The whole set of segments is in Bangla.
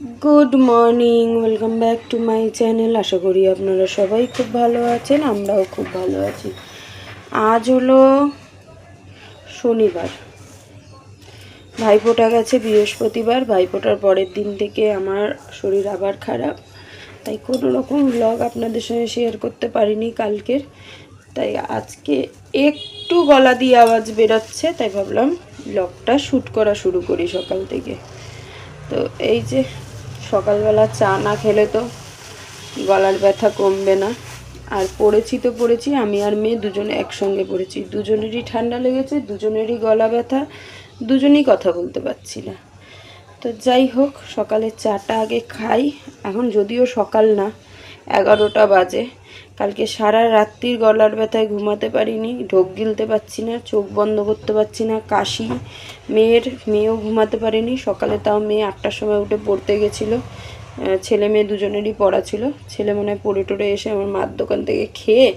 Good morning welcome back to my channel আশা করি আপনারা সবাই খুব ভালো আছেন, আমরাও খুব ভালো আছি। আজ হলো শনিবার। ভাইফোঁটা গেছে বৃহস্পতিবার, ভাইফোঁটার পরের দিন থেকে আমার শরীর আবার খারাপ। তাই কোনো রকম ব্লগ আপনাদের সঙ্গে শেয়ার করতে পারিনি কালকের। তাই আজকে একটু গলা দিয়ে আওয়াজ বেরোচ্ছে, তাই ভাবলাম ব্লগটা শ্যুট করা শুরু করি সকাল থেকে। তো এই যে সকালবেলা চা না খেলে তো গলার ব্যথা কমবে না। আর পড়েছি তো পড়েছি, আমি আর মেয়ে দুজনে একসঙ্গে পড়েছি। দুজনেরই ঠান্ডা লেগেছে, দুজনেরই গলা ব্যথা, দুজনেই কথা বলতে পারছি না। তো যাই হোক সকালে চাটা আগে খাই। এখন যদিও সকাল না এগারোটা বাজে। কালকে সারা রাত্রির গলার ব্যথায় ঘুমাতে পারিনি, ঢোক গিলতে পারছি না, চোখ বন্ধ করতে পারছি না, কাশি, মেয়ের মেয়েও ঘুমাতে পারেনি, সকালে তাও মেয়ে আটটার সময় উঠে পড়তে গেছিল। ছেলে মেয়ে দুজনেরই পড়া ছিল। ছেলে মনে হয় পড়ে টড়ে এসে আমার মার দোকান থেকে খেয়ে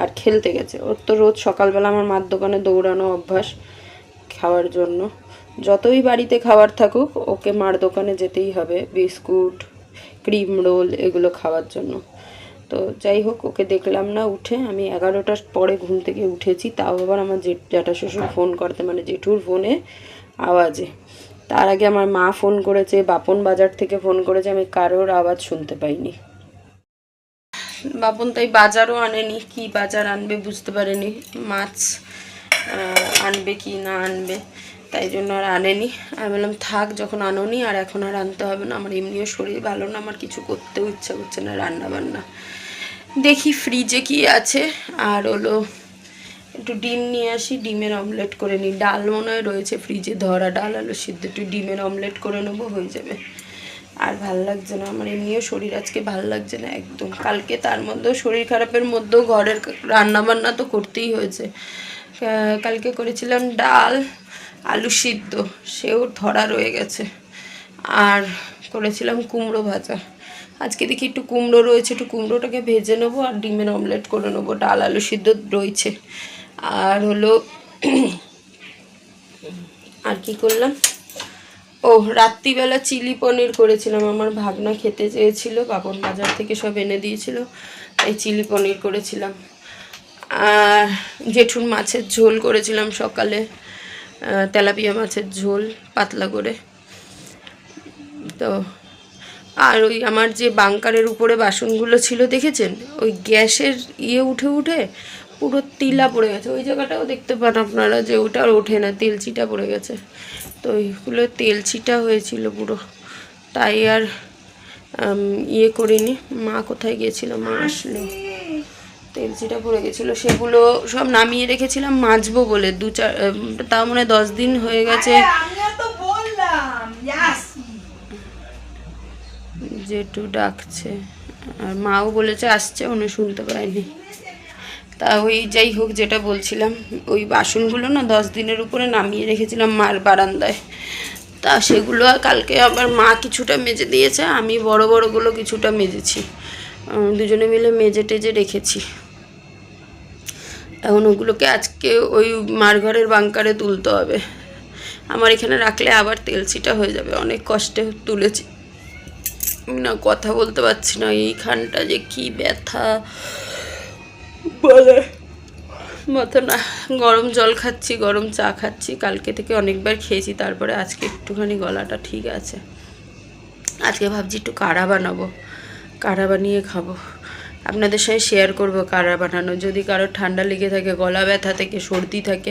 আর খেলতে গেছে। ওর তো রোজ সকালবেলা আমার মার দোকানে দৌড়ানো অভ্যাস খাওয়ার জন্য। যতই বাড়িতে খাবার থাকুক, ওকে মার দোকানে যেতেই হবে। বিস্কুট ক্রিম রোল এগুলো খাওয়ার জন্য। তো যাই হোক, ওকে দেখলাম না, উঠে আমি এগারোটার পরে ঘুম থেকে উঠেছি। তাও আবার আমার জেঠ জ্যাঠা শ্বশুর ফোন করতে মানে জেঠুর ফোনে আওয়াজে। তার আগে আমার মা ফোন করেছে, বাপন বাজার থেকে ফোন করেছে, আমি কারোর আওয়াজ শুনতে পাইনি। বাপন তাই বাজারও আনেনি, কি বাজার আনবে বুঝতে পারেনি। মাছ আনবে কি না আনবে। তাই জন্য আর আনেনি। আমি বললাম, থাক, যখন আনোনি আর এখন আর আনতে হবে না, আমার এমনিও শরীর ভালো না, আমার কিছু করতেও ইচ্ছা করছে না রান্না বান্না দেখি ফ্রিজে কি আছে, আর হলো একটু ডিম নিয়ে আসি, ডিমের অমলেট করে নিই। ডাল মনে হয় রয়েছে ফ্রিজে ধরা ডাল, আলু সিদ্ধ, একটু ডিমের অমলেট করে নেব, হয়ে যাবে। আর ভালো লাগছে না, আমার এমনিও শরীর আজকে ভালো লাগছে না একদম। কালকে তার মধ্যেও শরীর খারাপের মধ্যেও ঘরের রান্নাবান্না তো করতেই হয়েছে। কালকে করেছিলাম ডাল আলু সিদ্ধ, সেও ধরা রয়ে গেছে। আর করেছিলাম কুমড়ো ভাজা। আজকে দেখি একটু কুমড়ো রয়েছে, একটু কুমড়োটাকে ভেজে নেব আর ডিমের অমলেট করে নেব। ডাল, আলু সিদ্ধ রয়েছে। আর হলো, আর কি করলাম? ও, রাত্রিবেলা চিলি পনির করেছিলাম। আমার ভাগনা খেতে চেয়েছিল, বাপন বাজার থেকে সব এনে দিয়েছিল, তাই চিলি পনির করেছিলাম। আর জেঠুর মাছের ঝোল করেছিলাম সকালে। তেলাপিয়া মাছের ঝোল পাতলা করে। তো আর ওই আমার যে বাংকারের উপরে বাসনগুলো ছিল, দেখেছেন? ওই গ্যাসের ইয়ে উঠে উঠে পুরো তিলা পড়ে গেছে। ওই জায়গাটাও দেখতে পান আপনারা যে ওটা ওঠে না, তেলচিটা পড়ে গেছে। তো ওইগুলো তেলচিটা হয়েছিল পুরো। তাই আর ইয়ে করিনি। মা কোথায় গিয়েছিল? মা আসলো। তেলচিটা পড়ে গেছিল সেগুলো সব নামিয়ে রেখেছিলাম মাজবো বলে। দু চার তাও মনে হয় দশ দিন হয়ে গেছে। তো জেঠু ডাকছে আর মাও বলেছে আসছে উনি শুনতে পায়নি। তা ওই যাই হোক যেটা বলছিলাম ওই বাসনগুলো না দশ দিনের উপরে নামিয়ে রেখেছিলাম মার বারান্দায়। তা সেগুলো আর কালকে আবার মা কিছুটা মেজে দিয়েছে আমি বড় বড়গুলো কিছুটা মেজেছি। দুজনে মিলে মেজে টেজে রেখেছি। এখন ওগুলোকে আজকে ওই মার ঘরের বাংকারে তুলতে হবে। আমার এখানে রাখলে আবার তেলচিটা হয়ে যাবে, অনেক কষ্টে তুলেছি। না কথা বলতে পারছি না, এইখানটা যে কি ব্যথা। বলে মতো না, গরম জল খাচ্ছি, গরম চা খাচ্ছি, কালকে থেকে অনেকবার খেয়েছি, তারপরে আজকে একটুখানি গলাটা ঠিক আছে। আজকে ভাবছি একটু কাড়া বানাবো, কাড়া বানিয়ে খাব। আপনাদের সঙ্গে শেয়ার করব কারা বানানো। যদি কারও ঠান্ডা লেগে থাকে, গলা ব্যথা থেকে, সর্দি থাকে,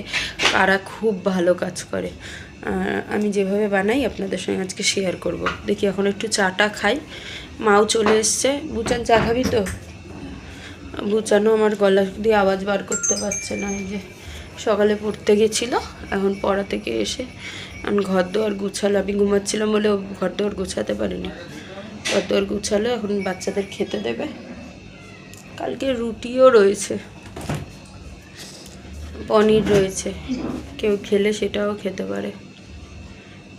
কারা খুব ভালো কাজ করে। আমি যেভাবে বানাই, আপনাদের সঙ্গে আজকে শেয়ার করব। দেখি, এখন একটু চাটা খাই। মাও চলে এসছে। বুচান, চা খাবি তো? বুচানো আমার গলা দিয়ে আওয়াজ বার করতে পারছে না। এই যে, সকালে পড়তে গেছিল, এখন পড়া থেকে এসে আমি ঘর দোয়ার গুছালো। আমি ঘুমাচ্ছিলাম বলে ঘর দোয়ার গুছাতে পারিনি। ঘর দোয়ার গুছালো, এখন বাচ্চাদের খেতে দেবে। কালকে রুটিও রয়েছে। পনির রয়েছে। কেউ খেলে সেটাও খেতে পারে।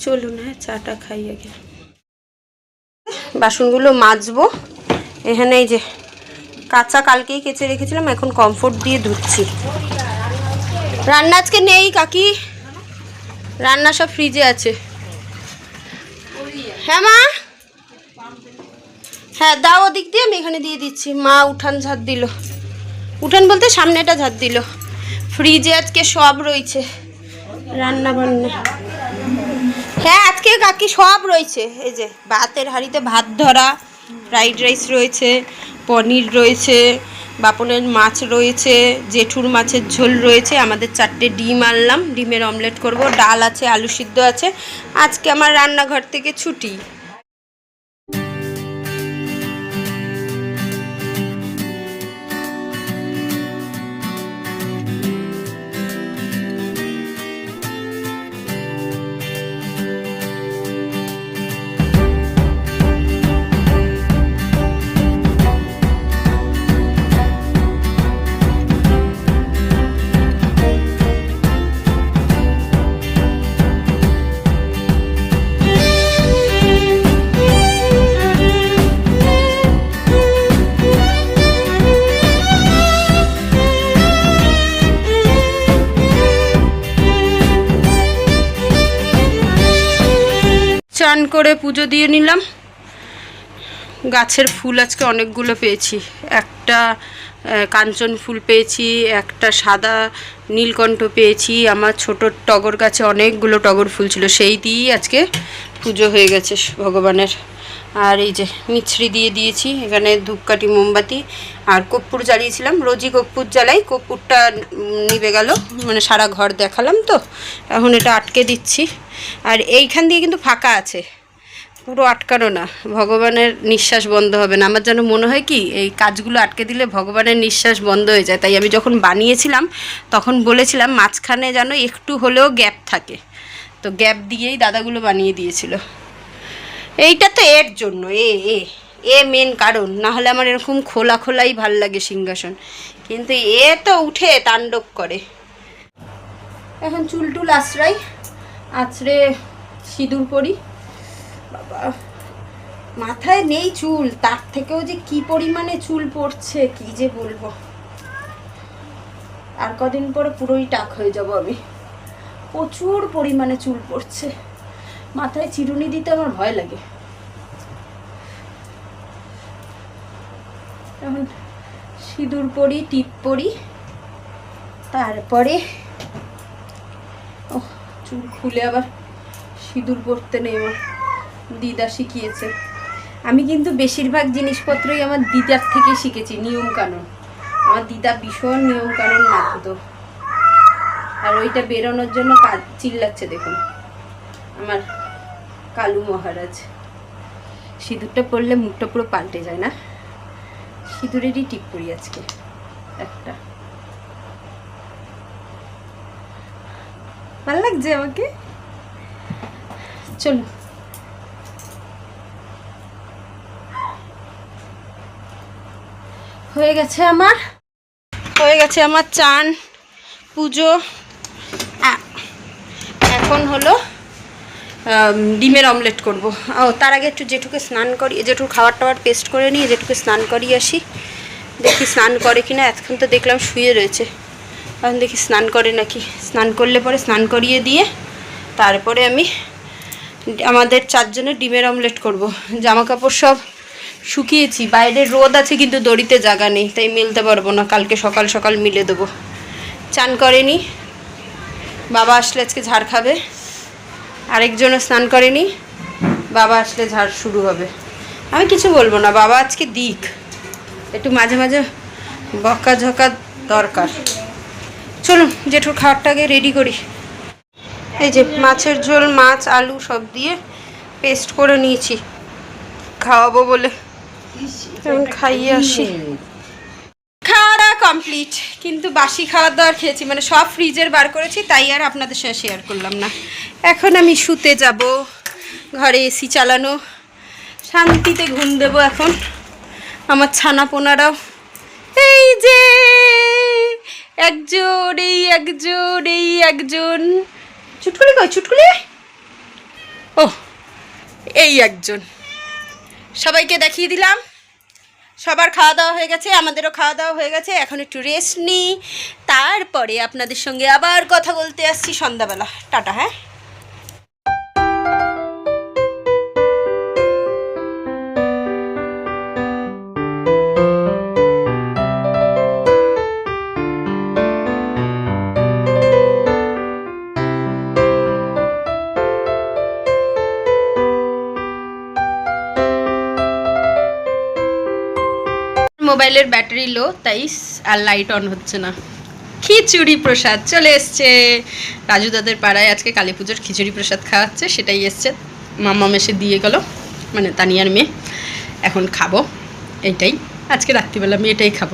চলুন হ্যাঁ চাটা খাই আগে। বাসনগুলো মাজবো। এখানে এই যে কাঁচা কালকেই কেচে রেখেছিলাম, এখন কমফোর্ট দিয়ে ধুচ্ছি। রান্না আজকে নেই, কাকি। রান্না সব ফ্রিজে আছে। হ্যাঁ মা? হ্যাঁ দাও ওদিক দিয়ে, আমি এখানে দিয়ে দিচ্ছি। মা উঠান ঝাড় দিল। উঠান বলতে সামনেটা ঝাড় দিল। ফ্রিজে আজকে সব রয়েছে। রান্না বান্না হ্যাঁ আজকে কাকি সব রয়েছে। এই যে, ভাতের হাঁড়িতে ভাত ধরা, ফ্রাইড রাইস রয়েছে, পনির রয়েছে, বাপনের মাছ রয়েছে, জেঠুর মাছের ঝোল রয়েছে, আমাদের চারটে ডিম আনলাম। ডিমের অমলেট করব, ডাল আছে, আলু সিদ্ধ আছে। আজকে আমার রান্নাঘর থেকে ছুটি। চান করে পুজো দিয়ে নিলাম। গাছের ফুল আজকে অনেকগুলো পেয়েছি। একটা কাঞ্চন ফুল পেয়েছি, একটা সাদা নীলকণ্ঠ পেয়েছি। আমার ছোট টগর গাছে অনেকগুলো টগর ফুল ছিল। সেই দিয়েই আজকে পুজো হয়ে গেছে ভগবানের। আর এই যে মিছরি দিয়ে দিয়েছি, এখানে ধূপকাঠি, মোমবাতি আর কর্পূর জ্বালিয়েছিলাম। রোজই কর্পূর জ্বালাই, কর্পূরটা নিভে গেল মানে সারা ঘর দেখালাম তো, এখন এটা আটকে দিচ্ছি। আর এইখান দিয়ে কিন্তু ফাঁকা আছে, পুরো আটকানো না, ভগবানের নিঃশ্বাস বন্ধ হবে না। আমার যেন মনে হয় কি, এই কাজগুলো আটকে দিলে ভগবানের নিঃশ্বাস বন্ধ হয়ে যায়। তাই আমি যখন বানিয়েছিলাম, তখন বলেছিলাম মাঝখানে যেন একটু হলেও গ্যাপ থাকে। তো গ্যাপ দিয়েই দাদাগুলো বানিয়ে দিয়েছিল। এইটা তো এর জন্য, এ এ এ মেন কারণ। না হলে আমার এরকম খোলা খোলাই ভালো লাগে সিংহাসন। কিন্তু এ তো উঠে তাণ্ডব করে। এখন চুল টুল আশ্রয় আছড়ে সিঁদুর পরি। বাবা, মাথায় নেই চুল, তার থেকেও যে কি পরিমাণে চুল পড়ছে, কি যে বলব। আর কদিন পরে পুরোই টাক হয়ে যাব আমি। প্রচুর পরিমাণে চুল পড়ছে। মাথায় চিরুনি দিতে আমার ভয় লাগে। এখন সিঁদুর পরি, টিপ পরি, তারপরে ও চুল খুলে আবার সিঁদুর পরতে নেই আমার। দিদা শিখিয়েছে। আমি কিন্তু বেশিরভাগ জিনিসপত্রই আমার দিদার থেকে শিখেছি, নিয়ম কানুন। আমার দিদা ভীষণ নিয়ম কানুন মাখতো আর ওইটা বেরোনোর জন্য কাজ চিল্লাচ্ছে, দেখুন। আমার কালু মহারাজ। সিঁদুরটা পরলে মুখটা পুরো পাল্টে যায় না? সিঁদুরেরই টিপ করি আজকে। একটা। ভালো লাগছে আমাকে? চলুন। হয়ে গেছে আমার? হয়ে গেছে আমার চান, পুজো। এখন হলো ডিমের অমলেট করব। ও, তার আগে একটু জেঠুকে স্নান করি জেঠুর খাবার টাবার পেস্ট করে নিয়ে জেঠুকে স্নান করিয়ে আসি। দেখি স্নান করে কি না এতক্ষণ তো দেখলাম শুয়ে রয়েছে। এখন দেখি স্নান করে নাকি। স্নান করলে পরে স্নান করিয়ে দিয়ে তারপরে আমি আমাদের চারজনের ডিমের অমলেট করব। জামা কাপড় সব শুকিয়েছি, বাইরে রোদ আছে কিন্তু দড়িতে জায়গা নেই, তাই মিলতে পারব না, কালকে সকাল সকাল মিলে দেবো। চান করেনি বাবা আসলে আজকে ঝাড় খাবে। আরেকজনও স্নান করেনি। বাবা আসলে ঝাড় শুরু হবে। আমি কিছু বলব না, বাবা আজকে দিক। একটু মাঝে মাঝে বকা ঝকা দরকার। চলুন, জেঠুর খাবারটাকে রেডি করি। এই যে মাছের ঝোল, মাছ, আলু সব দিয়ে পেস্ট করে নিয়েছি। খাওয়াবো বলে। খাইয়ে আসি। কমপ্লিট কিন্তু বাসি খাওয়া দাওয়ার খেয়েছি মানে সব ফ্রিজের বার করেছি, তাই আর আপনাদের সাথে শেয়ার করলাম না। এখন আমি শুতে যাব, ঘরে এসি চালানো, শান্তিতে ঘুম দেবো এখন। আমার ছানা পোনারাও এই যে একজন এই একজন এই একজন চুটকুলি কই, চুটকুলি? ও এই একজন সবাইকে দেখিয়ে দিলাম। সবার খাওয়া দাওয়া হয়ে গেছে, আমাদেরও খাওয়া দাওয়া হয়ে গেছে, এখন একটু রেস্ট নিই। তারপরে আপনাদের সঙ্গে আবার কথা বলতে আসছি সন্ধ্যাবেলা। টাটা হ্যাঁ? মোবাইলের ব্যাটারি লো, তাই আর লাইট অন হচ্ছে না। খিচুড়ি প্রসাদ চলে এসছে। রাজু দাদের পাড়ায় আজকে কালী পুজোর খিচুড়ি প্রসাদ খাওয়াচ্ছে সেটাই এসছে। মাম্মা মেসে দিয়ে গেল মানে তানিয়ার মেয়ে। এখন খাব এইটাই আজকে রাত্রিবেলা আমি এটাই খাব।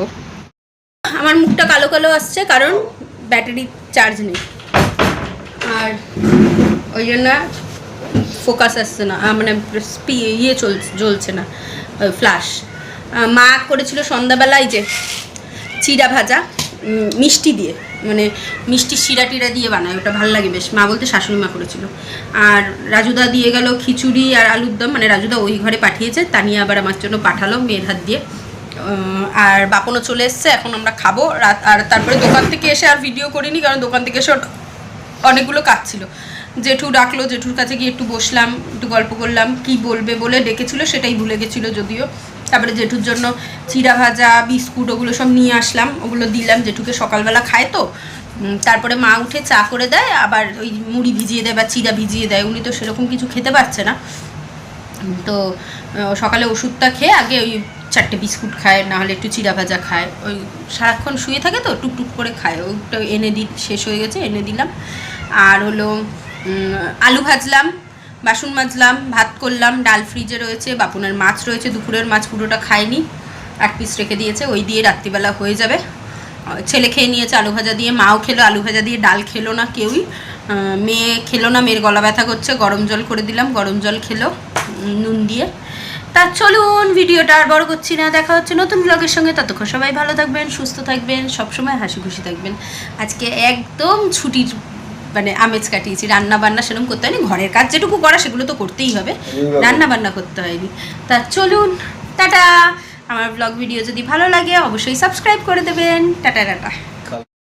আমার মুখটা কালো কালো আসছে, কারণ ব্যাটারি চার্জ নেই। আর ওই জন্য ফোকাস আসছে না মানে ইয়ে চলছে জ্বলছে না ফ্ল্যাশ মা করেছিল সন্ধ্যাবেলায় যে চিড়া ভাজা মিষ্টি দিয়ে মানে মিষ্টি শিরা টিরা দিয়ে বানায়, ওটা ভালো লাগে বেশ। মা বলতে শাশুড়ি মা করেছিল। আর রাজুদা দিয়ে গেল খিচুড়ি আর আলুর দম মানে রাজুদা ওই ঘরে পাঠিয়েছে, তানিয়া আবার আমার জন্য পাঠালো মেয়ের হাত দিয়ে। আর বাপনও চলে এসছে, এখন আমরা খাব। রাত, আর তারপরে দোকান থেকে এসে আর ভিডিও করিনি, কারণ দোকান থেকে এসে অনেকগুলো কাজ ছিল। জেঠু ডাকলো, জেঠুর কাছে গিয়ে একটু বসলাম, একটু গল্প করলাম, কি বলবে বলে ডেকেছিল, সেটাই ভুলে গেছিল যদিও। তারপরে জেঠুর জন্য চিড়া ভাজা, বিস্কুট, ওগুলো সব নিয়ে আসলাম। ওগুলো দিলাম, জেঠুকে সকালবেলা খায় তো। তারপরে মা উঠে চা করে দেয়, আবার ওই মুড়ি ভিজিয়ে দেয় বা চিড়া ভিজিয়ে দেয়। উনি তো সেরকম কিছু খেতে পারছে না। তো সকালে ওষুধটা খেয়ে আগে ওই চারটে বিস্কুট খায়, না হলে একটু চিড়া ভাজা খায়। ওই সারাক্ষণ শুয়ে থাকে তো, টুকটুক করে খায়। ওইটা এনে দি, শেষ হয়ে গেছে, এনে দিলাম। আর হলো আলু ভাজলাম। বাসন মাজলাম, ভাত করলাম, ডাল ফ্রিজে রয়েছে, বাপুনের মাছ রয়েছে, দুপুরের মাছ পুরোটা খায়নি এক পিস রেখে দিয়েছে, ওই দিয়ে রাত্রিবেলা হয়ে যাবে। ছেলে খেয়ে নিয়েছে আলু ভাজা দিয়ে, মাও খেলো, আলু ভাজা দিয়ে ডাল খেলো না কেউই। মেয়ে খেলো না, মেয়ের গলা ব্যথা করছে, গরম জল করে দিলাম, গরম জল খেলো নুন দিয়ে। তা চলুন, ভিডিওটা আর বড় করছি না, দেখা হচ্ছে নতুন ব্লগের সঙ্গে। ততক্ষণ সবাই ভালো থাকবেন, সুস্থ থাকবেন, সবসময় হাসি খুশি থাকবেন। আজকে একদম ছুটির মানে আমেজ কাটিয়েছি রান্না বান্না সেরকম করতে হয়নি ঘরের কাজ যেটুকু করা সেগুলো তো করতেই হবে। রান্না বান্না করতে হয়নি। তা চলুন টাটা। আমার ব্লগ ভিডিও যদি ভালো লাগে অবশ্যই সাবস্ক্রাইব করে দেবেন। Tata tata.